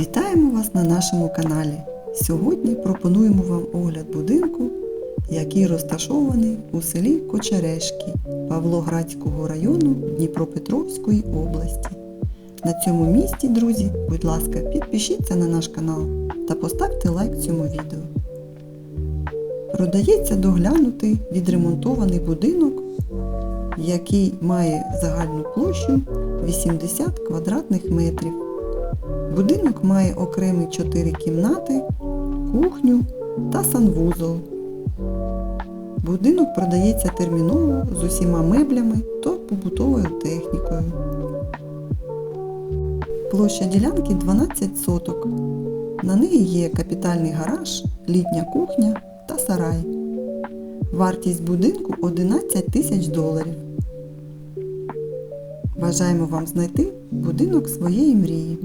Вітаємо вас на нашому каналі. Сьогодні пропонуємо вам огляд будинку, який розташований у селі Кочерешки Павлоградського району Дніпропетровської області. На цьому місці, друзі, будь ласка, підпишіться на наш канал та поставте лайк цьому відео. Продається доглянутий відремонтований будинок, який має загальну площу 80 квадратних метрів. Будинок має окремі 4 кімнати, кухню та санвузол. Будинок продається терміново з усіма меблями та побутовою технікою. Площа ділянки 12 соток. На неї є капітальний гараж, літня кухня та сарай. Вартість будинку 11 тисяч доларів. Бажаємо вам знайти будинок своєї мрії.